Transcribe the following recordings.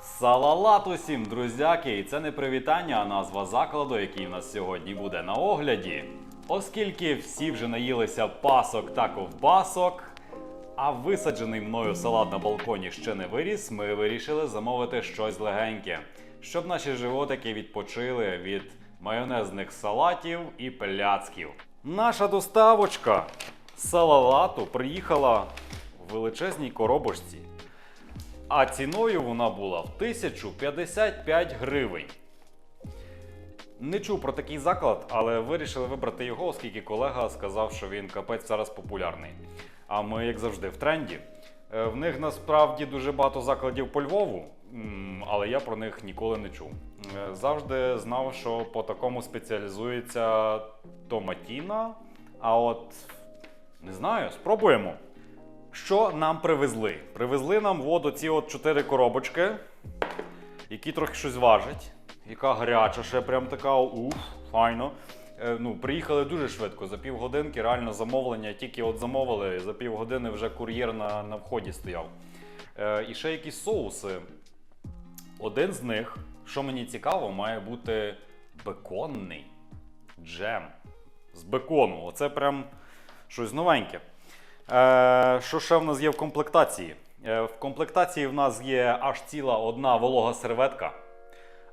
Салалат усім, друзяки! І це не привітання, а назва закладу, який у нас сьогодні буде на огляді. Оскільки всі вже наїлися пасок та ковбасок, а висаджений мною салат на балконі ще не виріс, ми вирішили замовити щось легеньке, щоб наші животики відпочили від майонезних салатів і пляцків. Наша доставочка салалату приїхала в величезній коробочці. А ціною вона була в 1055 гривень. Не чув про такий заклад, але вирішили вибрати його, оскільки колега сказав, що він капець зараз популярний. А ми, як завжди, в тренді. Е, В них насправді дуже багато закладів по Львову, але я про них ніколи не чув. Е, Завжди знав, що по такому спеціалізується Томатіна. А от не знаю, спробуємо. Що нам привезли? Привезли нам воду ці от чотири коробочки, які трохи щось важать. Яка гаряча, ще прям така уф, файно. Е, ну, приїхали дуже швидко, за півгодинки, реально замовлення, тільки от замовили, за півгодини вже кур'єр на, на вході стояв. Е, і ще якісь соуси. Один з них, що мені цікаво, має бути беконний джем з бекону. Оце прям щось новеньке. Е, що ще в нас є в комплектації? Е, в комплектації в нас є аж ціла одна волога серветка.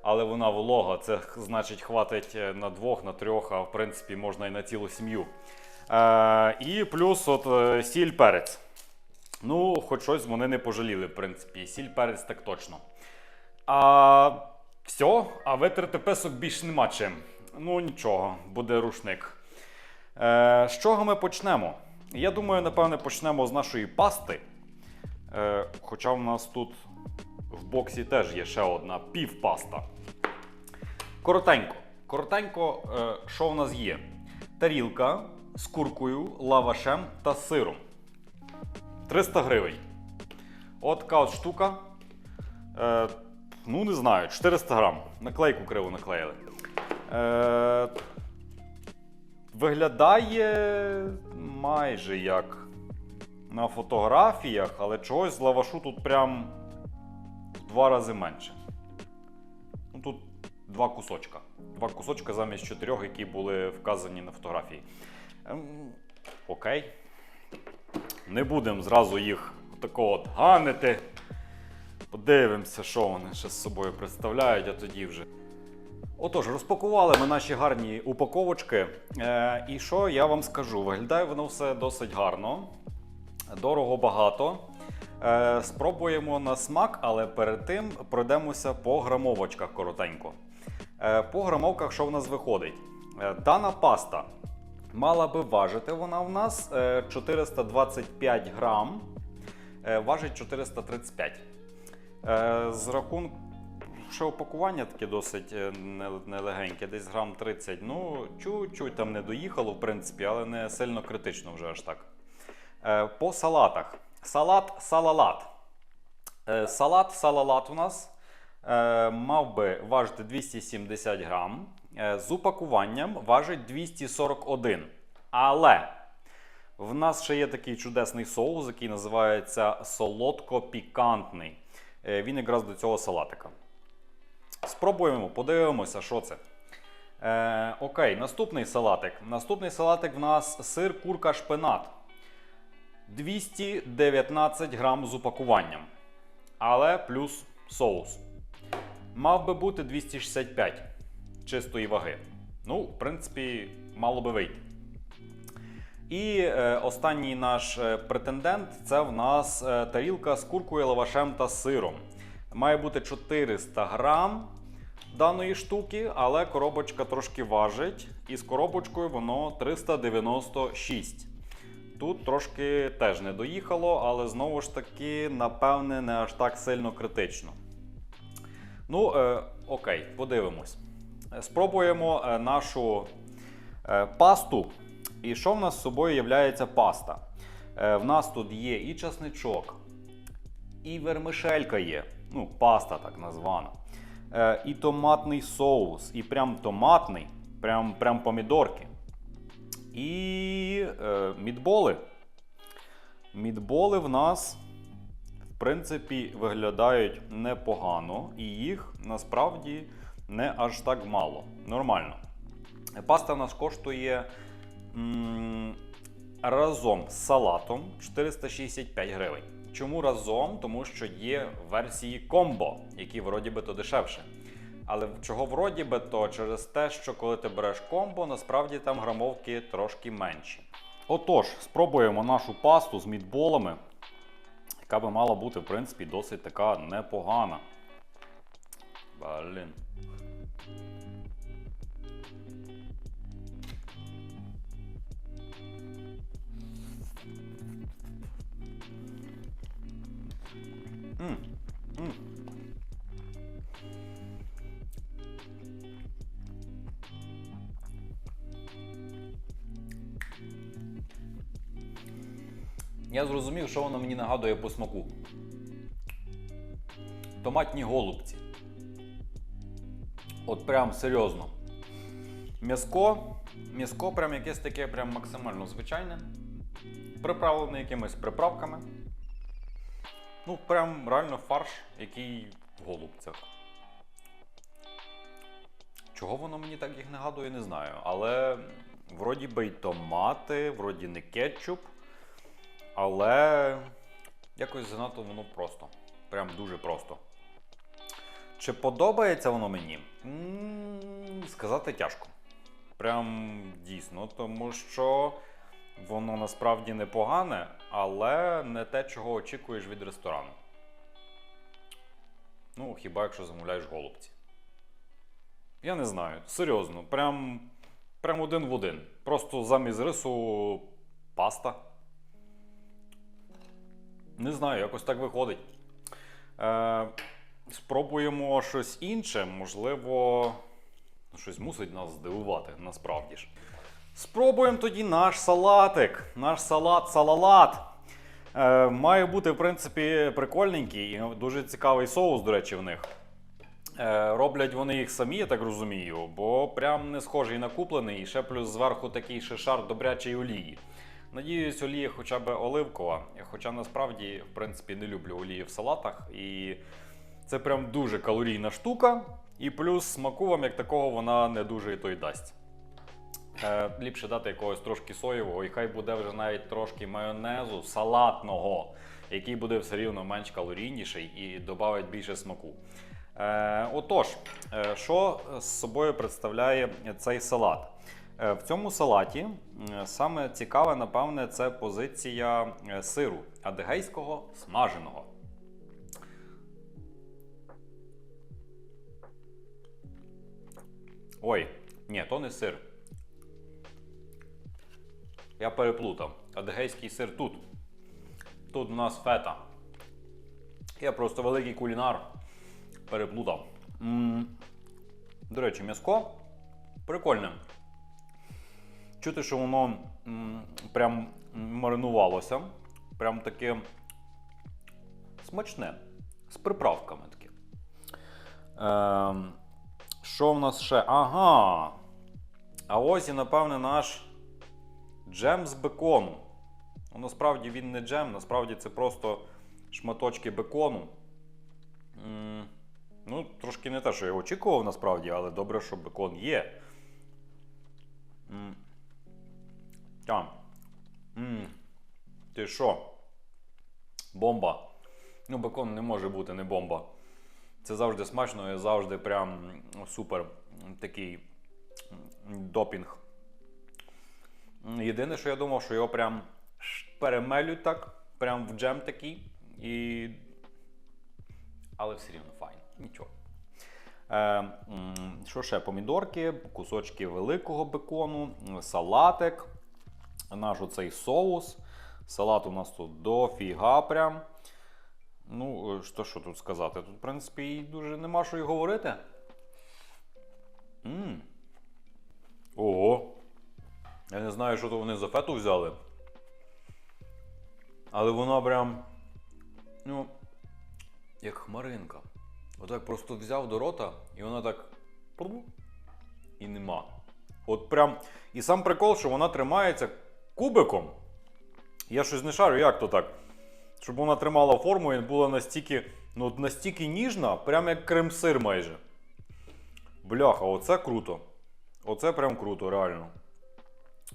Але вона волога, це значить хватить е, на двох, на трьох, а в принципі можна і на цілу сім'ю. Е, і плюс от е, сіль перець. Ну, хоч щось вони не пожаліли, в принципі. Сіль перець так точно. А все, а витерти песок більш нема чим. Ну нічого, буде рушник. Е, з чого ми почнемо? Я думаю, напевне, почнемо з нашої пасти. Е, хоча в нас тут в боксі теж є ще одна півпаста. Коротенько. Коротенько, е, що в нас є? Тарілка з куркою, лавашем та сиром. 300 гривень. От така от штука. Е, ну, не знаю, 400 грам. Наклейку криво наклеїли. Е, виглядає майже як на фотографіях, але чогось з лавашу тут прям в два рази менше. Ну, тут два кусочка. Два кусочка замість чотирьох, які були вказані на фотографії. Ем, окей. Не будемо зразу їх отако от ганити. Подивимося, що вони ще з собою представляють, а тоді вже. Отож, розпакували ми наші гарні упаковочки. Е, і що я вам скажу? Виглядає воно все досить гарно, дорого багато. Е, спробуємо на смак, але перед тим пройдемося по грамовочках коротенько. Е, по грамовках, що в нас виходить? Е, дана паста мала би важити вона в нас е, 425 грам, е, важить 435. Е, з рахунку, що упакування таке досить е, нелегеньке, десь грам 30. Ну, чуть-чуть там не доїхало, в принципі, але не сильно критично вже аж так. Е, По салатах. Салат салалат. Салат салалат у нас мав би важити 270 грам. З упакуванням важить 241. Але в нас ще є такий чудесний соус, який називається солодко-пікантний. Е, Він якраз до цього салатика. Спробуємо, подивимося, що це. Е, окей, наступний салатик. Наступний салатик в нас сир, курка, шпинат. 219 грам з упакуванням. Але плюс соус. Мав би бути 265 чистої ваги. Ну, в принципі, мало би вийти. І е, останній наш е, претендент це в нас е, тарілка з куркою, лавашем та сиром. Має бути 400 грам даної штуки, але коробочка трошки важить. І з коробочкою воно 396. Тут трошки теж не доїхало, але знову ж таки, напевне, не аж так сильно критично. Ну, е, окей, подивимось. Спробуємо нашу пасту. І що в нас з собою є паста? Е, в нас тут є і часничок, і вермишелька є. Ну, паста так названа. Е, і томатний соус, і прям томатний, прям, прям помідорки. І е, мідболи. Мідболи в нас, в принципі, виглядають непогано, і їх насправді не аж так мало. Нормально. Паста в нас коштує разом з салатом 465 гривень. Чому разом? Тому що є версії комбо, які вроді би то дешевше. Але чого вроді би, то через те, що коли ти береш комбо, насправді там грамовки трошки менші. Отож, спробуємо нашу пасту з мідболами, яка би мала бути, в принципі, досить така непогана. Блін. М, м. Я зрозумів, що воно мені нагадує по смаку. Томатні голубці. От прям серйозно. М'яско. М'яско прям якесь таке прям максимально звичайне. Приправлене якимись приправками. Ну, прям реально фарш, який в голубцях. Чого воно мені так їх нагадує, не знаю. Але вроді би й томати, вроді не кетчуп. Але якось занадто воно просто. Прям дуже просто. Чи подобається воно мені? М, Сказати тяжко. Прям дійсно, тому що воно насправді непогане, але не те, чого очікуєш від ресторану. Ну, хіба якщо замовляєш голубці. Я не знаю, серйозно, прям, прям один в один. Просто замість рису паста. Не знаю, якось так виходить. Е, спробуємо щось інше, можливо, щось мусить нас здивувати, насправді ж. Спробуємо тоді наш салатик. Наш салат салалат. Е, має бути, в принципі, прикольненький. і Дуже цікавий соус, до речі, в них. Е, роблять вони їх самі, я так розумію, бо прям не схожий на куплений, і ще плюс зверху такий ще шар добрячої олії. Надіюсь, олія хоча б оливкова, хоча насправді, в принципі, не люблю олії в салатах. І це прям дуже калорійна штука. І плюс смаку вам як такого вона не дуже і то й дасть. Е, ліпше дати якогось трошки соєвого, і хай буде вже навіть трошки майонезу салатного, який буде все рівно менш калорійніший і додавить більше смаку. Е, отож, е, що з собою представляє цей салат? Е, В цьому салаті саме цікаве, напевне, це позиція е, сиру адигейського смаженого. Ой, ні, то не сир. Я переплутав. Адигейський сир тут. Тут у нас фета. Я просто великий кулінар. Переплутав. м До речі, м'яско прикольне. Чути, що воно м, прям маринувалося. Прям таке смачне. З приправками таке. Ем, що в нас ще? Ага. А ось і, напевне, наш джем з бекону. Ну, насправді він не джем, насправді це просто шматочки бекону. М, Ну, трошки не те, що я очікував насправді, але добре, що бекон є. М. Там. М. Ти що? Бомба. Ну, бекон не може бути не бомба. Це завжди смачно і завжди прям супер такий допінг. М, Єдине, що я думав, що його прям перемелють так, прям в джем такий. І... Але все рівно файн. Нічого. Е, що ще? Помідорки, кусочки великого бекону, салатик, наш оцей соус. Салат у нас тут дофіга прям. Ну, е, що, що тут сказати? Тут, в принципі, і дуже нема що й говорити. м Ого. Я не знаю, що то вони за фету взяли. Але вона прям. Ну, як хмаринка. Отак просто взяв до рота, і вона так. І нема. От прям. І сам прикол, що вона тримається кубиком. Я щось не шарю, як то так? Щоб вона тримала форму і була настільки, ну, настільки ніжна, прям як крем-сир майже. Бляха, оце круто. Оце прям круто, реально.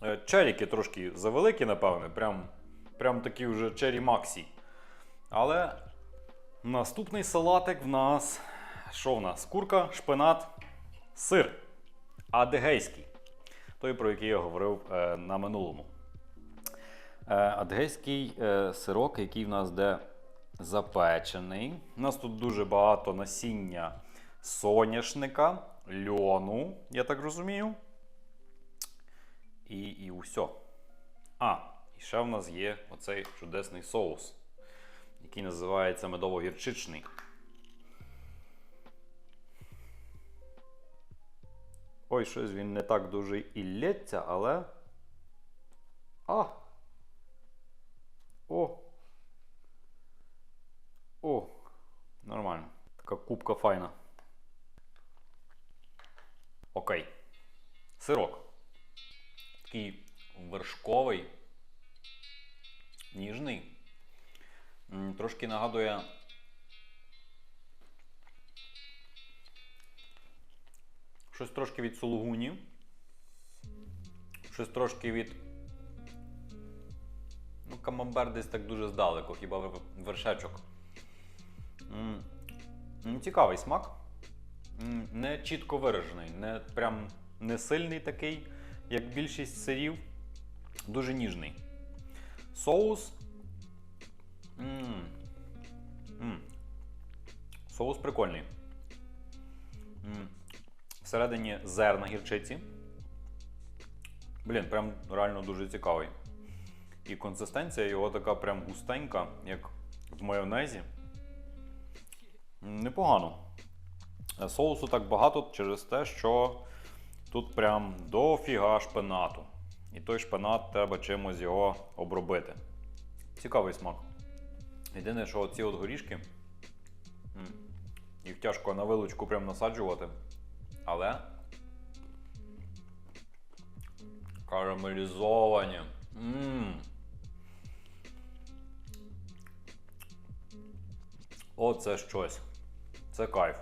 Е, Черіки трошки завеликі, напевне, прям, прям такі вже чері Максі. Але наступний салатик в нас. Що в нас? Курка, шпинат, сир. Адегейський. Той, про який я говорив е, на минулому. Е, адгейський е, сирок, який в нас де запечений. У нас тут дуже багато насіння соняшника, льону, я так розумію. І, і усе. А, і ще в нас є оцей чудесний соус, який називається медово-гірчичний. Ой, щось він не так дуже і лється, але. А! О! О! Нормально. Така кубка файна. Окей. Сирок. Такий вершковий, ніжний. Трошки нагадує. Щось трошки від сулугуні. Щось трошки від. Ну, камамбер десь так дуже здалеку, хіба вер- вершечок. М, м, Цікавий смак. М, Не чітко виражений, не прям не сильний такий, як більшість сирів. Дуже ніжний. Соус. М, м. Соус прикольний. М. Всередині зерна гірчиці. Блін, прям реально дуже цікавий. І консистенція його така прям густенька, як в майонезі. Непогано. Соусу так багато через те, що тут прям дофіга шпинату. І той шпинат треба чимось його обробити. Цікавий смак. Єдине, що оці от горішки, їх тяжко на вилучку прям насаджувати. Але карамелізовані. Мм. О, це щось. Це кайф.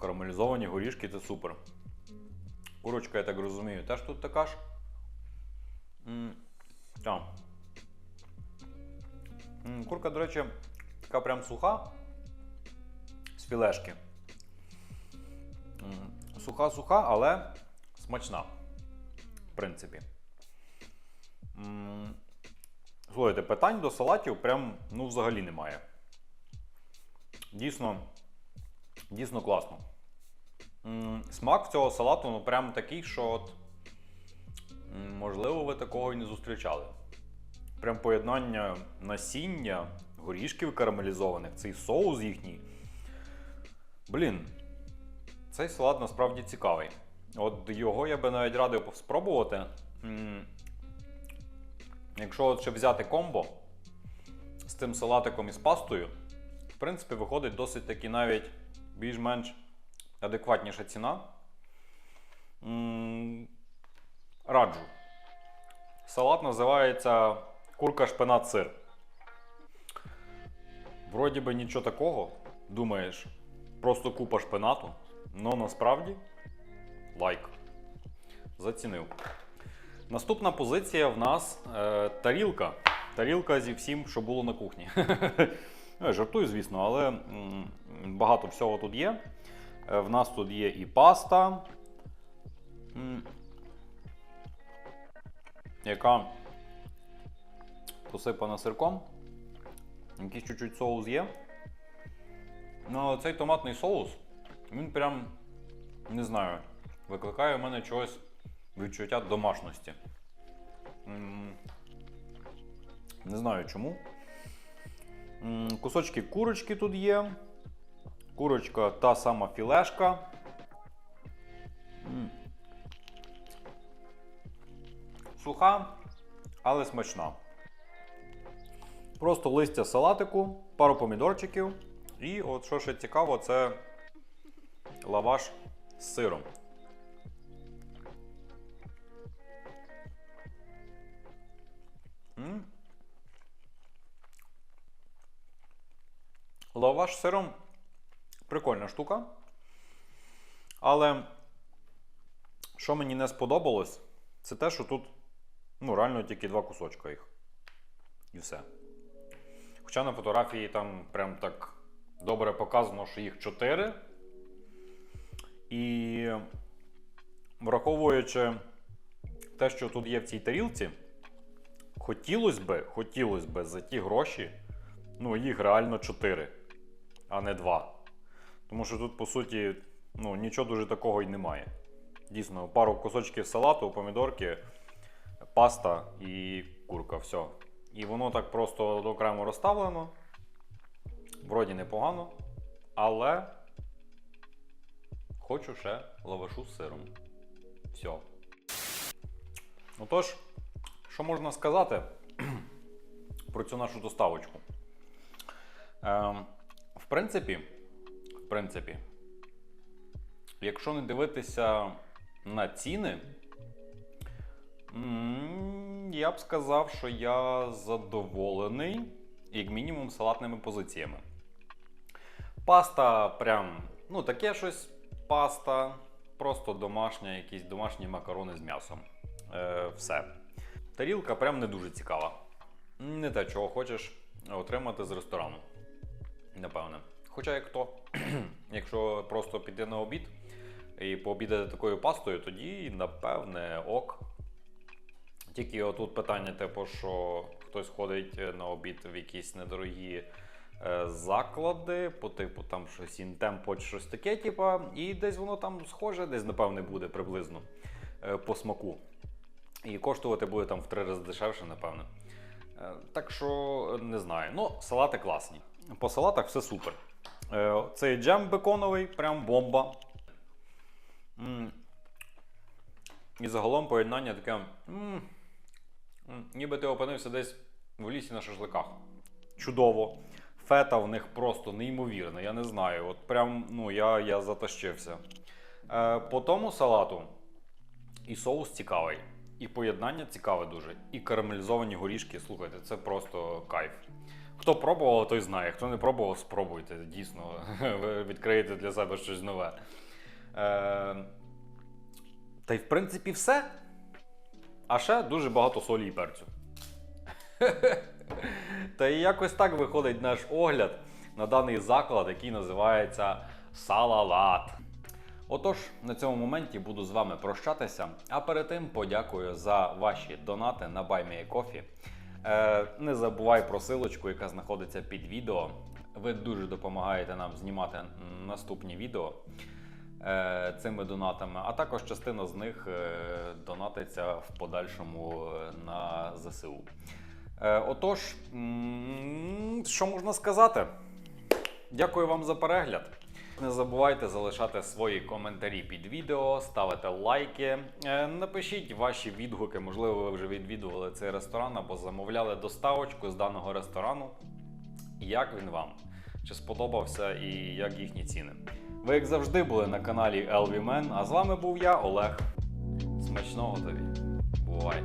Карамелізовані горішки це супер. Курочка, я так розумію, теж тут така ж. Так. Курка, до речі, така прям суха з філешки. Суха-суха, але смачна. В принципі. Слухайте, питань до салатів прям ну, взагалі немає. Дійсно, дійсно класно. Смак цього салату ну прям такий, що от, можливо, ви такого і не зустрічали. Прям поєднання насіння, горішків карамелізованих, цей соус їхній. Блін, цей салат насправді цікавий. От його я би навіть радив спробувати. Якщо ще взяти комбо з цим салатиком і з пастою, в принципі, виходить досить таки навіть більш-менш адекватніша ціна. Раджу. Салат називається курка шпинат сир. Вроді би нічого такого. Думаєш, просто купа шпинату. Но насправді лайк. Зацінив. Наступна позиція в нас е, тарілка. Тарілка зі всім, що було на кухні. Ну, Жартую, звісно, але багато всього тут є. Е, в нас тут є і паста, яка посипана сирком. Якийсь чуть-чуть соус є. Ну, цей томатний соус, він прям, не знаю, викликає в мене чогось відчуття домашності. Не знаю чому. Кусочки курочки тут є. Курочка та сама філешка. Суха, але смачна. Просто листя салатику, пару помідорчиків. І от що ще цікаво, це лаваш з сиром. Лаваш з сиром прикольна штука. Але що мені не сподобалось, це те, що тут ну, реально тільки два кусочка їх. І все. Хоча на фотографії там прям так добре показано, що їх чотири. І враховуючи те, що тут є в цій тарілці, хотілося би, хотілося би за ті гроші, ну, їх реально 4, а не 2. Тому що тут, по суті, ну, нічого дуже такого й немає. Дійсно, пару кусочків салату, помідорки, паста і курка. Все. І воно так просто окремо розставлено. Вроді непогано, але хочу ще лавашу з сиром. Все. Отож, що можна сказати про цю нашу доставочку? Ем, в принципі, принципі, якщо не дивитися на ціни, я б сказав, що я задоволений, як мінімум, салатними позиціями. Паста прям, ну, таке щось паста, просто домашня, якісь домашні макарони з м'ясом. Е, все. Тарілка прям не дуже цікава. Не те, чого хочеш отримати з ресторану. Напевне. Хоча як то, якщо просто піти на обід і пообідати такою пастою, тоді напевне ок. Тільки отут питання, типу, що хтось ходить на обід в якісь недорогі е, заклади, по типу там щось інтемпо чи щось таке, типу, і десь воно там схоже, десь, напевне, буде приблизно е, по смаку. І коштувати буде там в три рази дешевше, напевно. Е, Так що е, не знаю. Ну, салати класні. По салатах все супер. Е, Цей джем беконовий, прям бомба. І загалом поєднання таке. Ніби ти опинився десь в лісі на шашликах. Чудово. Фета в них просто неймовірна. Я не знаю. От прям ну, я, я затащився. Е, по тому салату і соус цікавий, і поєднання цікаве дуже, і карамелізовані горішки. Слухайте, це просто кайф. Хто пробував, той знає. Хто не пробував, спробуйте. Дійсно, відкриєте для себе щось нове. Е, та й в принципі все. А ще дуже багато солі і перцю. Та і якось так виходить наш огляд на даний заклад, який називається Салалат. Отож, на цьому моменті буду з вами прощатися, а перед тим подякую за ваші донати на BuyMeACoffee. Е, не забувай про силочку, яка знаходиться під відео. Ви дуже допомагаєте нам знімати наступні відео е, цими донатами, а також частина з них е, донатиться в подальшому на ЗСУ. Отож, що можна сказати? Дякую вам за перегляд. Не забувайте залишати свої коментарі під відео, ставити лайки. Е, Напишіть ваші відгуки, можливо, ви вже відвідували цей ресторан або замовляли доставочку з даного ресторану. Як він вам? Чи сподобався і як їхні ціни? Ви, як завжди, були на каналі LV Men, а з вами був я, Олег. Смачного тобі. Бувай!